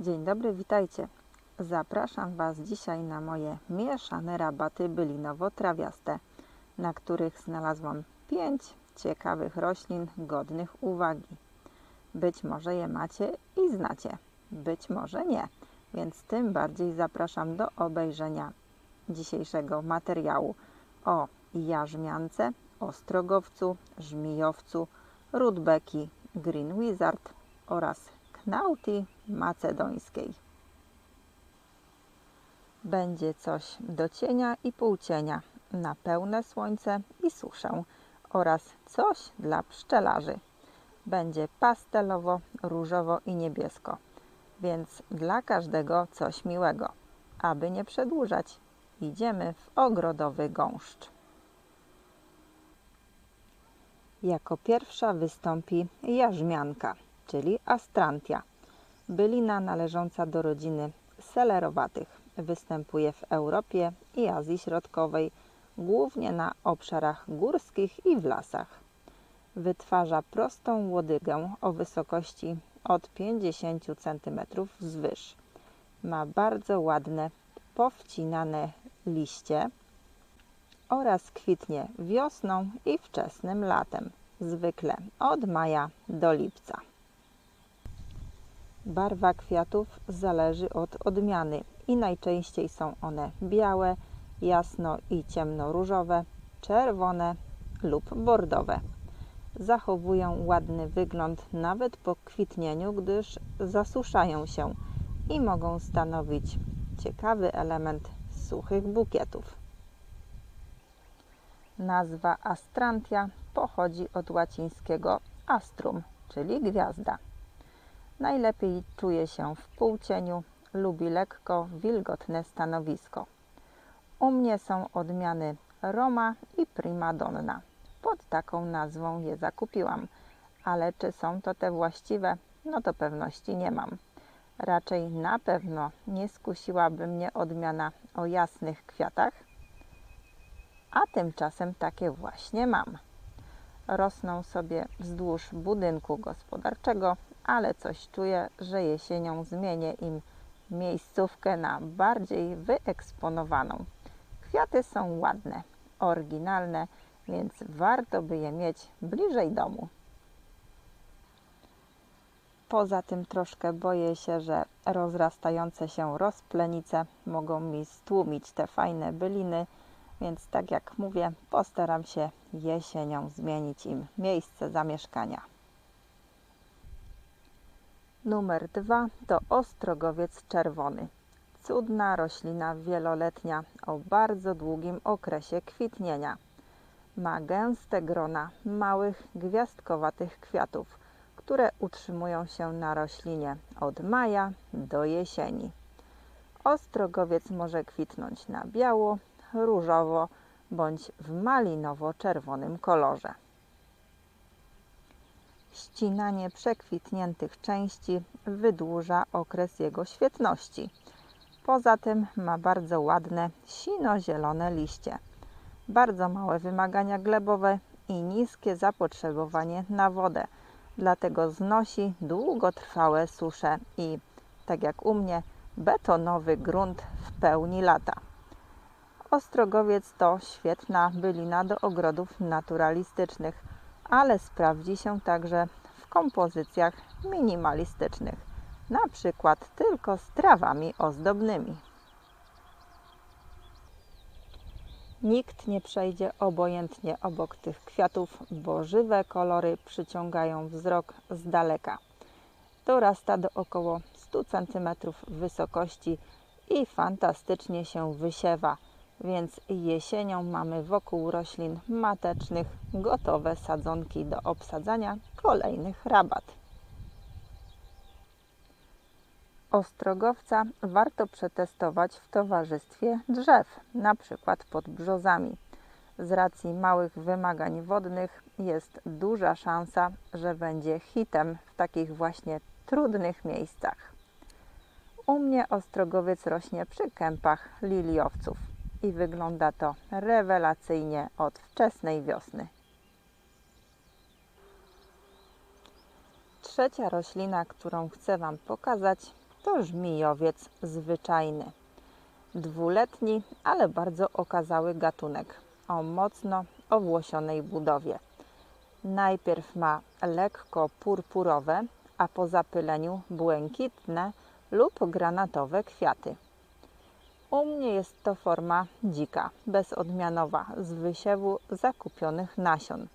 Dzień dobry, witajcie. Zapraszam Was dzisiaj na moje mieszane rabaty bylinowo-trawiaste, na których znalazłam pięć ciekawych roślin godnych uwagi. Być może je macie i znacie, być może nie, więc tym bardziej zapraszam do obejrzenia dzisiejszego materiału o jarzmiance, ostrogowcu, żmijowcu, rudbeki, green wizard oraz knauti macedońskiej. Będzie coś do cienia i półcienia, na pełne słońce i suszę oraz coś dla pszczelarzy. Będzie pastelowo, różowo i niebiesko, więc dla każdego coś miłego. Aby nie przedłużać, idziemy w ogrodowy gąszcz. Jako pierwsza wystąpi jarzmianka, czyli astrantia. Bylina należąca do rodziny selerowatych. Występuje w Europie i Azji Środkowej, głównie na obszarach górskich i w lasach. Wytwarza prostą łodygę o wysokości od 50 cm wzwyż. Ma bardzo ładne, powcinane liście oraz kwitnie wiosną i wczesnym latem, zwykle od maja do lipca. Barwa kwiatów zależy od odmiany i najczęściej są one białe, jasno i ciemnoróżowe, czerwone lub bordowe. Zachowują ładny wygląd nawet po kwitnieniu, gdyż zasuszają się i mogą stanowić ciekawy element suchych bukietów. Nazwa astrantia pochodzi od łacińskiego astrum, czyli gwiazda. Najlepiej czuje się w półcieniu, lubi lekko wilgotne stanowisko. U mnie są odmiany Roma i Primadonna. Pod taką nazwą je zakupiłam, ale czy są to te właściwe, no to pewności nie mam. Raczej na pewno nie skusiłaby mnie odmiana o jasnych kwiatach, a tymczasem takie właśnie mam. Rosną sobie wzdłuż budynku gospodarczego, ale coś czuję, że jesienią zmienię im miejscówkę na bardziej wyeksponowaną. Kwiaty są ładne, oryginalne, więc warto by je mieć bliżej domu. Poza tym troszkę boję się, że rozrastające się rozplenice mogą mi stłumić te fajne byliny, więc tak jak mówię, postaram się jesienią zmienić im miejsce zamieszkania. Numer dwa to ostrogowiec czerwony. Cudna roślina wieloletnia o bardzo długim okresie kwitnienia. Ma gęste grona małych, gwiazdkowatych kwiatów, które utrzymują się na roślinie od maja do jesieni. Ostrogowiec może kwitnąć na biało, różowo bądź w malinowo-czerwonym kolorze. Ścinanie przekwitniętych części wydłuża okres jego świetności. Poza tym ma bardzo ładne sino-zielone liście, bardzo małe wymagania glebowe i niskie zapotrzebowanie na wodę, dlatego znosi długotrwałe susze i, tak jak u mnie, betonowy grunt w pełni lata. Ostrogowiec to świetna bylina do ogrodów naturalistycznych, ale sprawdzi się także w kompozycjach minimalistycznych, na przykład tylko z trawami ozdobnymi. Nikt nie przejdzie obojętnie obok tych kwiatów, bo żywe kolory przyciągają wzrok z daleka. Dorasta do około 100 cm wysokości i fantastycznie się wysiewa więc jesienią mamy wokół roślin matecznych gotowe sadzonki do obsadzania kolejnych rabat. Ostrogowca warto przetestować w towarzystwie drzew, na przykład pod brzozami. Z racji małych wymagań wodnych jest duża szansa, że będzie hitem w takich właśnie trudnych miejscach. U mnie ostrogowiec rośnie przy kępach liliowców i wygląda to rewelacyjnie od wczesnej wiosny. Trzecia roślina, którą chcę Wam pokazać, to żmijowiec zwyczajny. Dwuletni, ale bardzo okazały gatunek o mocno owłosionej budowie. Najpierw ma lekko purpurowe, a po zapyleniu błękitne lub granatowe kwiaty. U mnie jest to forma dzika, bezodmianowa, z wysiewu zakupionych nasion.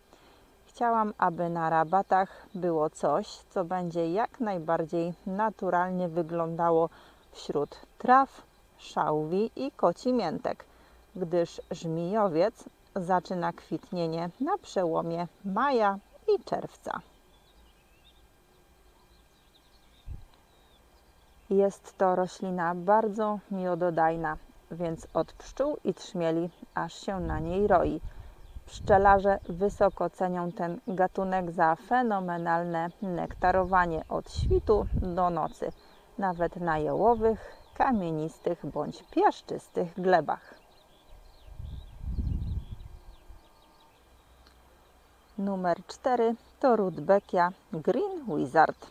Chciałam, aby na rabatach było coś, co będzie jak najbardziej naturalnie wyglądało wśród traw, szałwi i kocimiętek, gdyż żmijowiec zaczyna kwitnienie na przełomie maja i czerwca. Jest to roślina bardzo miododajna, więc od pszczół i trzmieli aż się na niej roi. Pszczelarze wysoko cenią ten gatunek za fenomenalne nektarowanie od świtu do nocy, nawet na jałowych, kamienistych bądź piaszczystych glebach. Numer 4 to Rudbeckia Green Wizard.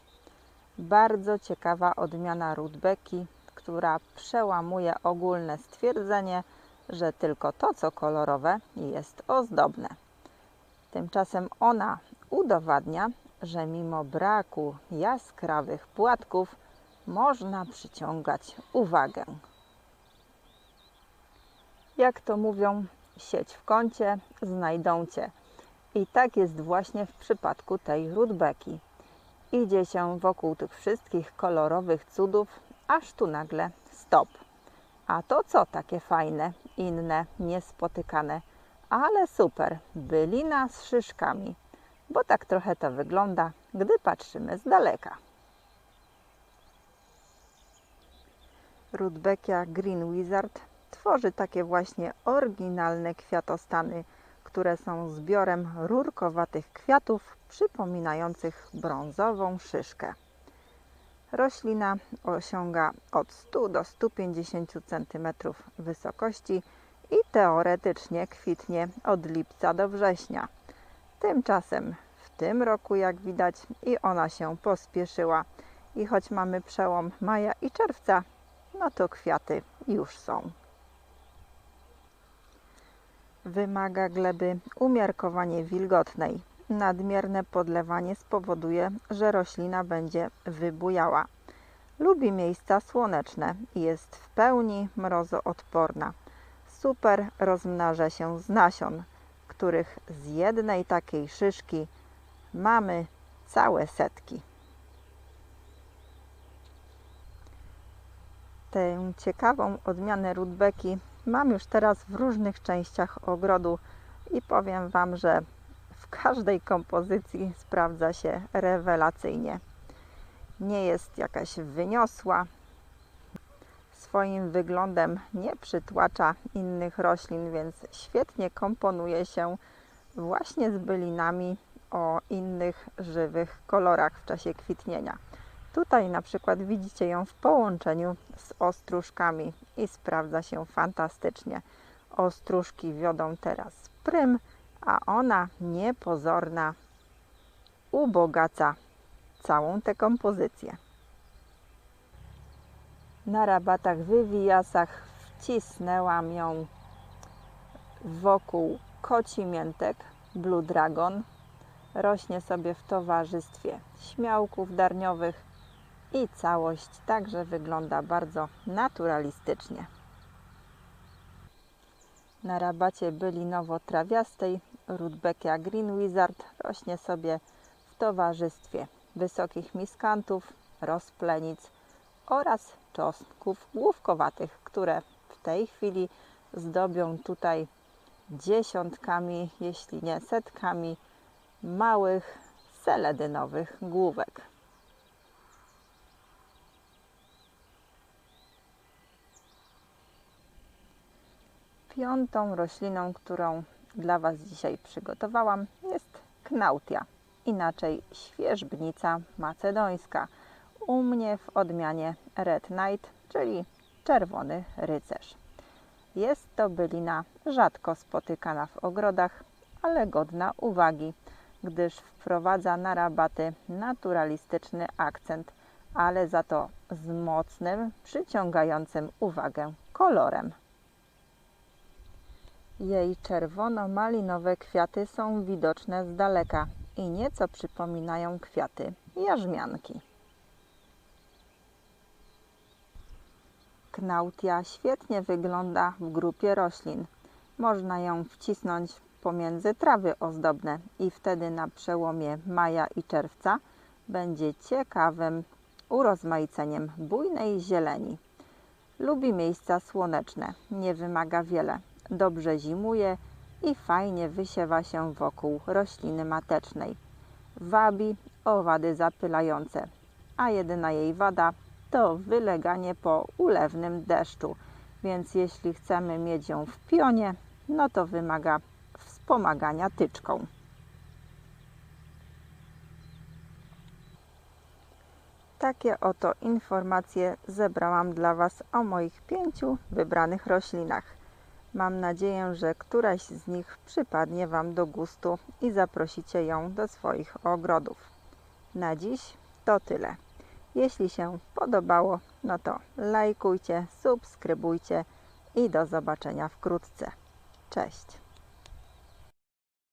Bardzo ciekawa odmiana Rudbecki, która przełamuje ogólne stwierdzenie, że tylko to, co kolorowe, jest ozdobne. Tymczasem ona udowadnia, że mimo braku jaskrawych płatków można przyciągać uwagę. Jak to mówią, sieć w kącie, znajdą cię. I tak jest właśnie w przypadku tej rudbeki. Idzie się wokół tych wszystkich kolorowych cudów, aż tu nagle stop. A to co takie fajne, inne, niespotykane, ale super, bylina z szyszkami, bo tak trochę to wygląda, gdy patrzymy z daleka. Rudbeckia Green Wizard tworzy takie właśnie oryginalne kwiatostany, które są zbiorem rurkowatych kwiatów przypominających brązową szyszkę. Roślina osiąga od 100 do 150 cm wysokości i teoretycznie kwitnie od lipca do września. Tymczasem w tym roku, jak widać, i ona się pospieszyła. I choć mamy przełom maja i czerwca, no to kwiaty już są. Wymaga gleby umiarkowanie wilgotnej. Nadmierne podlewanie spowoduje, że roślina będzie wybujała. Lubi miejsca słoneczne i jest w pełni mrozoodporna. Super rozmnaża się z nasion, których z jednej takiej szyszki mamy całe setki. Tę ciekawą odmianę rudbeki mam już teraz w różnych częściach ogrodu i powiem Wam, że w każdej kompozycji sprawdza się rewelacyjnie. Nie jest jakaś wyniosła, swoim wyglądem nie przytłacza innych roślin, więc świetnie komponuje się właśnie z bylinami o innych żywych kolorach w czasie kwitnienia. Tutaj na przykład widzicie ją w połączeniu z ostróżkami i sprawdza się fantastycznie. Ostróżki wiodą teraz prym, a ona niepozorna ubogaca całą tę kompozycję. Na rabatach wywijasach wcisnęłam ją wokół koci miętek Blue Dragon. Rośnie sobie w towarzystwie śmiałków darniowych i całość także wygląda bardzo naturalistycznie. Na rabacie bylinowo-trawiastej Rudbeckia Green Wizard rośnie sobie w towarzystwie wysokich miskantów, rozplenic oraz czosnków główkowatych, które w tej chwili zdobią tutaj dziesiątkami, jeśli nie setkami małych seledynowych główek. Piątą rośliną, którą dla Was dzisiaj przygotowałam, jest knautia, inaczej świeżbnica macedońska. U mnie w odmianie Red Knight, czyli czerwony rycerz. Jest to bylina rzadko spotykana w ogrodach, ale godna uwagi, gdyż wprowadza na rabaty naturalistyczny akcent ale za to z mocnym, przyciągającym uwagę kolorem. Jej czerwono-malinowe kwiaty są widoczne z daleka i nieco przypominają kwiaty jarzmianki. Knautia świetnie wygląda w grupie roślin. Można ją wcisnąć pomiędzy trawy ozdobne i wtedy na przełomie maja i czerwca będzie ciekawym urozmaiceniem bujnej zieleni. Lubi miejsca słoneczne, nie wymaga wiele, dobrze zimuje i fajnie wysiewa się wokół rośliny matecznej. Wabi owady zapylające, a jedyna jej wada to wyleganie po ulewnym deszczu, więc jeśli chcemy mieć ją w pionie, no to wymaga wspomagania tyczką. Takie oto informacje zebrałam dla Was o moich pięciu wybranych roślinach. Mam nadzieję, że któraś z nich przypadnie Wam do gustu i zaprosicie ją do swoich ogrodów. Na dziś to tyle. Jeśli się podobało, no to lajkujcie, subskrybujcie i do zobaczenia wkrótce. Cześć!